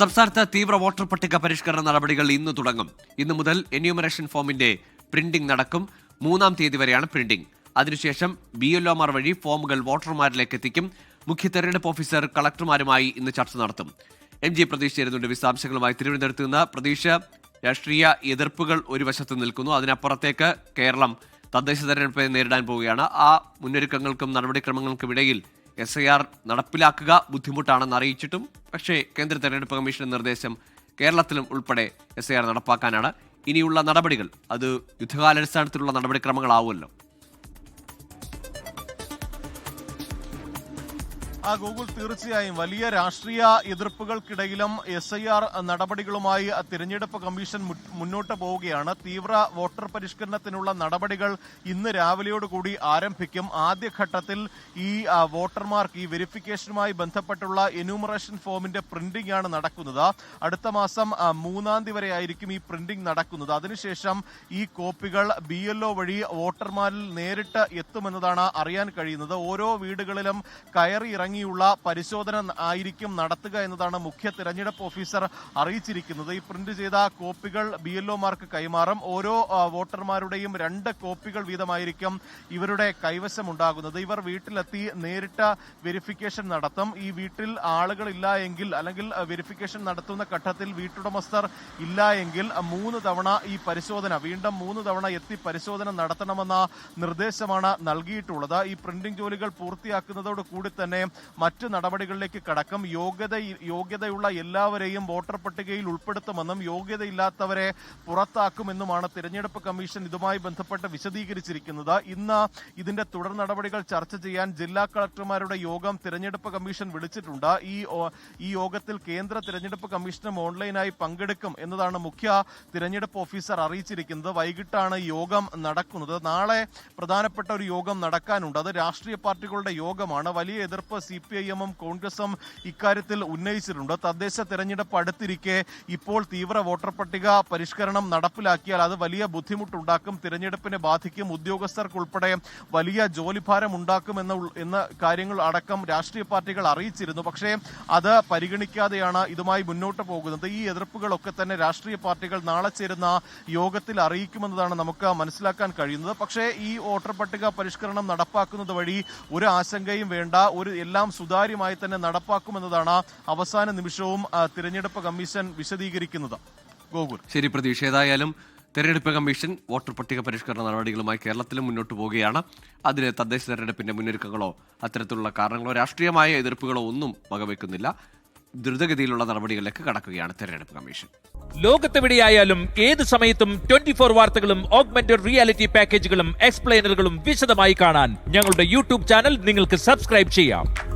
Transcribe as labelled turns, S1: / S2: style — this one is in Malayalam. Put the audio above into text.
S1: സംസ്ഥാനത്ത് തീവ്ര വോട്ടർ പട്ടിക പരിഷ്കരണ നടപടികൾ ഇന്ന് തുടങ്ങും. ഇന്നു മുതൽ എന്യൂമറേഷൻ ഫോമിന്റെ പ്രിന്റിംഗ് നടക്കും. മൂന്നാം തീയതി വരെയാണ് പ്രിന്റിംഗ് അതിനുശേഷം ബി എൽ വഴി ഫോമുകൾ വോട്ടർമാരിലേക്ക് എത്തിക്കും. മുഖ്യ തെരഞ്ഞെടുപ്പ് ഓഫീസർ കളക്ടർമാരുമായി ഇന്ന് ചർച്ച നടത്തും. എം ജി പ്രതീഷ് ചേരുന്നുണ്ട്. വിശദാംശങ്ങളുമായി തിരുവനന്തപുരത്ത് നിന്ന് പ്രതീക്ഷ രാഷ്ട്രീയ എതിർപ്പുകൾ ഒരു വശത്ത് നിൽക്കുന്നു. അതിനപ്പുറത്തേക്ക് കേരളം തദ്ദേശ തെരഞ്ഞെടുപ്പിനെ നേരിടാൻ പോവുകയാണ്. ആ മുന്നൊരുക്കങ്ങൾക്കും നടപടിക്രമങ്ങൾക്കും ഇടയിൽ എസ് ഐ ആർ നടപ്പിലാക്കുക ബുദ്ധിമുട്ടാണെന്ന് അറിയിച്ചിട്ടും പക്ഷേ കേന്ദ്ര തെരഞ്ഞെടുപ്പ് കമ്മീഷന്റെ നിർദ്ദേശം കേരളത്തിലും ഉൾപ്പെടെ എസ് ഐ ആർ നടപ്പാക്കാനാണ്. ഇനിയുള്ള നടപടികൾ അത് യുദ്ധകാലാടിസ്ഥാനത്തിലുള്ള നടപടിക്രമങ്ങളാവുമല്ലോ.
S2: ആ ഗൂഗിൾ തീർച്ചയായും വലിയ രാഷ്ട്രീയ എതിർപ്പുകൾക്കിടയിലും എസ് ഐ ആർ നടപടികളുമായി തിരഞ്ഞെടുപ്പ് കമ്മീഷൻ മുന്നോട്ട് പോവുകയാണ്. തീവ്ര വോട്ടർ പരിഷ്കരണത്തിനുള്ള നടപടികൾ ഇന്ന് രാവിലെയോടുകൂടി ആരംഭിക്കും. ആദ്യഘട്ടത്തിൽ ഈ വോട്ടർമാർക്ക് ഈ വെരിഫിക്കേഷനുമായി ബന്ധപ്പെട്ടുള്ള എന്യൂമറേഷൻ ഫോമിന്റെ പ്രിന്റിംഗ് ആണ് നടക്കുന്നത്. അടുത്ത മാസം മൂന്നാം തീയതി വരെ ആയിരിക്കും ഈ പ്രിന്റിംഗ് നടക്കുന്നത്. അതിനുശേഷം ഈ കോപ്പികൾ ബി എൽ വഴി വോട്ടർമാരിൽ നേരിട്ട് എത്തുമെന്നതാണ് അറിയാൻ കഴിയുന്നത്. ഓരോ വീടുകളിലും കയറി ഇറങ്ങിയുള്ള പരിശോധന ആയിരിക്കും നടത്തുക എന്നതാണ് മുഖ്യ തിരഞ്ഞെടുപ്പ് ഓഫീസർ അറിയിച്ചിരിക്കുന്നത്. ഈ പ്രിന്റ് ചെയ്ത കോപ്പികൾ ബി മാർക്ക് ഒമാർക്ക് കൈമാറും. ഓരോ വോട്ടർമാരുടെയും രണ്ട് കോപ്പികൾ വീതമായിരിക്കും ഇവരുടെ കൈവശം ഉണ്ടാകുന്നത് ഇവർ വീട്ടിലെത്തി നേരിട്ട് വെരിഫിക്കേഷൻ നടത്തും. ഈ വീട്ടിൽ ആളുകൾ ഇല്ല എങ്കിൽ അല്ലെങ്കിൽ വെരിഫിക്കേഷൻ നടത്തുന്ന ഘട്ടത്തിൽ വീട്ടുടമസ്ഥർ ഇല്ല എങ്കിൽ മൂന്ന് തവണ ഈ പരിശോധന വീണ്ടും മൂന്ന് തവണ എത്തി പരിശോധന നടത്തണമെന്ന നിർദ്ദേശമാണ് നൽകിയിട്ടുള്ളത്. ഈ പ്രിന്റിംഗ് ജോലികൾ പൂർത്തിയാക്കുന്നതോട് കൂടി തന്നെ മറ്റ് നടപടികളിലേക്ക് കടക്കും. യോഗ്യത യോഗ്യതയുള്ള എല്ലാവരെയും വോട്ടർ പട്ടികയിൽ ഉൾപ്പെടുത്തുമെന്നും യോഗ്യതയില്ലാത്തവരെ പുറത്താക്കുമെന്നുമാണ് തിരഞ്ഞെടുപ്പ് കമ്മീഷൻ ഇതുമായി ബന്ധപ്പെട്ട് വിശദീകരിച്ചിരിക്കുന്നത്. ഇന്ന് ഇതിന്റെ തുടർ നടപടികൾ ചർച്ച ചെയ്യാൻ ജില്ലാ കളക്ടർമാരുടെ യോഗം തിരഞ്ഞെടുപ്പ് കമ്മീഷൻ വിളിച്ചിട്ടുണ്ട്. ഈ ഈ യോഗത്തിൽ കേന്ദ്ര തിരഞ്ഞെടുപ്പ് കമ്മീഷനും ഓൺലൈനായി പങ്കെടുക്കും എന്നതാണ് മുഖ്യ തിരഞ്ഞെടുപ്പ് ഓഫീസർ അറിയിച്ചിരിക്കുന്നത്. വൈകിട്ടാണ് യോഗം നടക്കുന്നത്. നാളെ പ്രധാനപ്പെട്ട ഒരു യോഗം നടക്കാനുണ്ട്. അത് രാഷ്ട്രീയ പാർട്ടികളുടെ യോഗമാണ്. വലിയ എതിർപ്പ് സി പി ഐ എമ്മും കോൺഗ്രസും ഇക്കാര്യത്തിൽ ഉന്നയിച്ചിട്ടുണ്ട്. തദ്ദേശ തെരഞ്ഞെടുപ്പ് അടുത്തിരിക്കെ ഇപ്പോൾ തീവ്ര വോട്ടർ പട്ടിക പരിഷ്കരണം നടപ്പിലാക്കിയാൽ അത് വലിയ ബുദ്ധിമുട്ടുണ്ടാക്കും തിരഞ്ഞെടുപ്പിനെ ബാധിക്കും ഉദ്യോഗസ്ഥർക്കുൾപ്പെടെ വലിയ ജോലിഭാരം ഉണ്ടാക്കും എന്ന കാര്യങ്ങൾ അടക്കം രാഷ്ട്രീയ പാർട്ടികൾ അറിയിച്ചിരുന്നു. പക്ഷേ അത് പരിഗണിക്കാതെയാണ് ഇതുമായി മുന്നോട്ട് പോകുന്നത്. ഈ എതിർപ്പുകളൊക്കെ തന്നെ രാഷ്ട്രീയ പാർട്ടികൾ നാളെ ചേരുന്ന യോഗത്തിൽ അറിയിക്കുമെന്നതാണ് നമുക്ക് മനസ്സിലാക്കാൻ കഴിയുന്നത്. പക്ഷേ ഈ വോട്ടർ പട്ടിക പരിഷ്കരണം നടപ്പാക്കുന്നത് വഴി ഒരു ആശങ്കയും വേണ്ട ഒരു എല്ലാം സുതാര്യമായി തന്നെ നടപ്പാക്കുമെന്നതാണ് അവസാന നിമിഷവും തിരഞ്ഞെടുപ്പ് കമ്മീഷൻ വിശദീകരിക്കുന്നത്. ഗോകുൽ.
S1: ശരി പ്രതീക്ഷ. ഏതായാലും തെരഞ്ഞെടുപ്പ് കമ്മീഷൻ വോട്ടർ പട്ടിക പരിഷ്കരണ നടപടികളുമായി കേരളത്തിലും മുന്നോട്ട് പോവുകയാണ്. അതിന് തദ്ദേശ തെരഞ്ഞെടുപ്പിന്റെ മുന്നൊരുക്കങ്ങളോ അത്തരത്തിലുള്ള കാരണങ്ങളോ രാഷ്ട്രീയമായ എതിർപ്പുകളോ ഒന്നും വകവെക്കുന്നില്ല. ദ്രുതഗതിയിലുള്ള നടപടികളിലേക്ക് കടക്കുകയാണ് തെരഞ്ഞെടുപ്പ് കമ്മീഷൻ.
S3: ലോകത്തെവിടെയായാലും ഏത് സമയത്തും ട്വന്റി ഫോർ വാർത്തകളും ഓഗ്മെന്റഡ് റിയാലിറ്റി പാക്കേജുകളും എക്സ്പ്ലെയിനറുകളും വിശദമായി കാണാൻ ഞങ്ങളുടെ യൂട്യൂബ് ചാനൽ നിങ്ങൾക്ക് സബ്സ്ക്രൈബ് ചെയ്യാം.